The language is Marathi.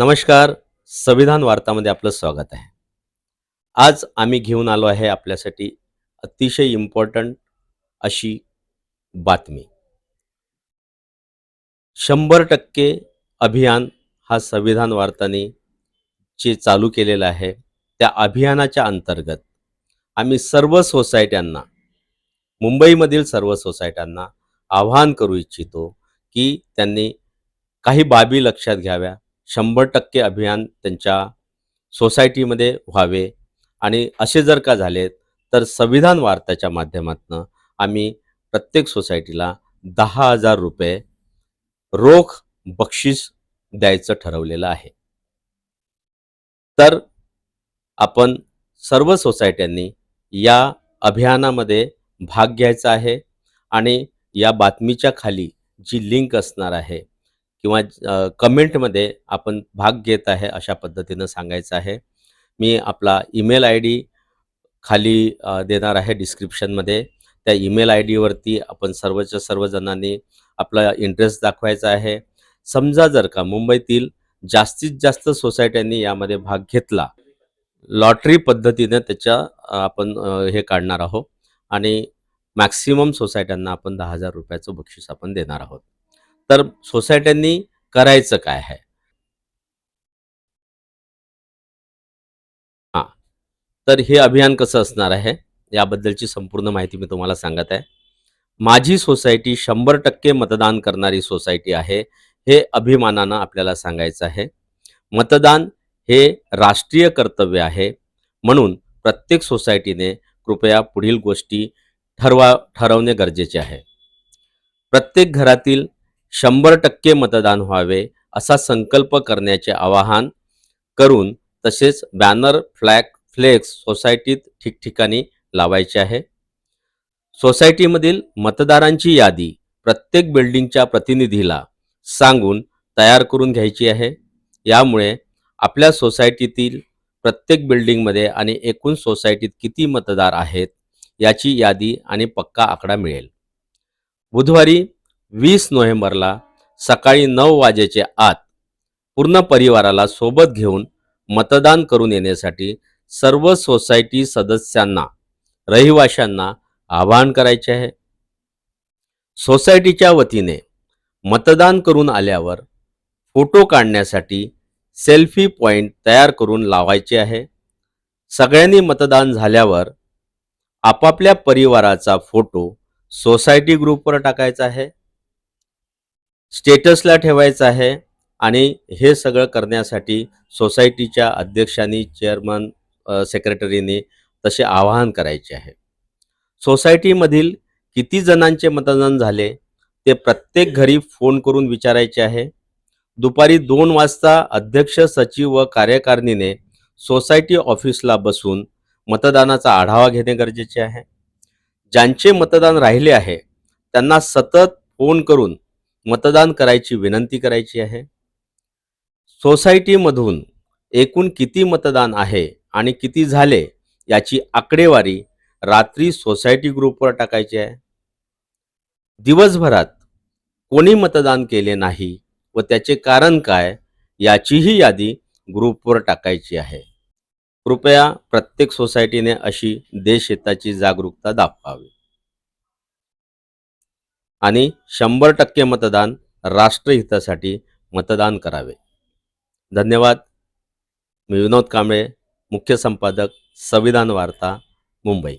नमस्कार. संविधान वार्तामध्ये आपलं स्वागत आहे. आज आम्ही घेऊन आलो आहे आपल्यासाठी अतिशय इम्पॉर्टंट अशी बातमी. शंभर टक्के अभियान हा संविधान वार्ताने जे चालू केलेलं आहे त्या अभियानाच्या अंतर्गत आम्ही सर्व सोसायट्यांना मुंबईमधील सर्व सोसायट्यांना आवाहन करू इच्छितो की त्यांनी काही बाबी लक्षात घ्याव्या शंभर टक्के अभियान त्यांच्या सोसायटीमध्ये व्हावे. आणि असे जर का झाले तर संविधान वार्ताच्या माध्यमातून आम्ही प्रत्येक सोसायटीला दहा हजार रुपये रोख बक्षीस द्यायचं ठरवलेलं आहे. तर आपण सर्व सोसायट्यांनी या अभियानामध्ये भाग घ्यायचा आहे आणि या बातमीच्या खाली जी लिंक असणार आहे किंवा कमेंटमध्ये आपण भाग घेत आहे अशा पद्धतीनं सांगायचं आहे. मी आपला ईमेल आय डी खाली देणार आहे डिस्क्रिप्शनमध्ये. त्या ईमेल आय डीवरती आपण सर्वच्या सर्वजणांनी आपला इंटरेस्ट दाखवायचा आहे. समजा जर का मुंबईतील जास्तीत जास्त सोसायट्यांनी यामध्ये भाग घेतला लॉटरी पद्धतीने त्याच्या आपण हे काढणार आहोत आणि मॅक्सिमम सोसायट्यांना आपण दहा हजार रुपयाचं बक्षीस आपण देणार आहोत. तर सोसायट्यांनी करायचं काय आहे? हां. तर हे अभियान कसं असणार आहे? याबद्दलची संपूर्ण माहिती मी तुम्हाला सांगत आहे. माझी सोसायटी शंभर टक्के मतदान करणारी सोसायटी आहे हे अभिमानानं आपल्याला सांगायचं आहे. मतदान हे राष्ट्रीय कर्तव्य आहे. म्हणून प्रत्येक सोसायटीने कृपया पुढील गोष्टी ठरवा ठरवणे गरजेचे आहे. प्रत्येक घरातील शंभर टक्के मतदान व्हावे असा संकल्प करण्याचे आवाहन करून तसेच बॅनर फ्लॅग फ्लेक्स सोसायटीत ठिकठिकाणी लावायचे आहे. सोसायटीमधील मतदारांची यादी प्रत्येक बिल्डिंगच्या प्रतिनिधीला सांगून तयार करून घ्यायची आहे. यामुळे आपल्या सोसायटीतील प्रत्येक बिल्डिंगमध्ये आणि एकूण सोसायटीत किती मतदार आहेत याची यादी आणि पक्का आकडा मिळेल. बुधवारी वीस नोव्हेंबरला सकाळी नऊ वाजेच्या आत पूर्ण परिवाराला सोबत घेऊन मतदान करून येण्यासाठी सर्व सोसायटी सदस्यांना रहिवाशांना आवाहन करायचे आहे. सोसायटीच्या वतीने मतदान करून आल्यावर फोटो काढण्यासाठी सेल्फी पॉईंट तयार करून लावायचे आहे. सगळ्यांनी मतदान झाल्यावर आपापल्या परिवाराचा फोटो सोसायटी ग्रुपवर टाकायचा आहे. स्टेटसला ठेवायचं आहे आणि हे सगळं करण्यासाठी सोसायटीच्या अध्यक्षांनी चेअरमन सेक्रेटरीने तसे आवाहन करायचे आहे. सोसायटीमधील किती जणांचे मतदान झाले ते प्रत्येक घरी फोन करून विचारायचे आहे. दुपारी दोन वाजता अध्यक्ष सचिव व कार्यकारिणीने सोसायटी ऑफिसला बसून मतदानाचा आढावा घेणे गरजेचे आहे. ज्यांचे मतदान राहिले आहे त्यांना सतत फोन करून मतदान करायची विनंती करायची आहे. सोसायटीमधून एकूण किती मतदान आहे आणि किती झाले याची आकडेवारी रात्री सोसायटी ग्रुपवर टाकायची आहे. दिवसभरात कोणी मतदान केले नाही व त्याचे कारण काय याचीही यादी ग्रुपवर टाकायची आहे. कृपया प्रत्येक सोसायटीने अशी देशहिताची जागरूकता दाखवावी. आणि शंभर टक्के मतदान राष्ट्रहितासाठी मतदान करावे. धन्यवाद. मी विनोद कांबळे मुख्य संपादक संविधान वार्ता मुंबई.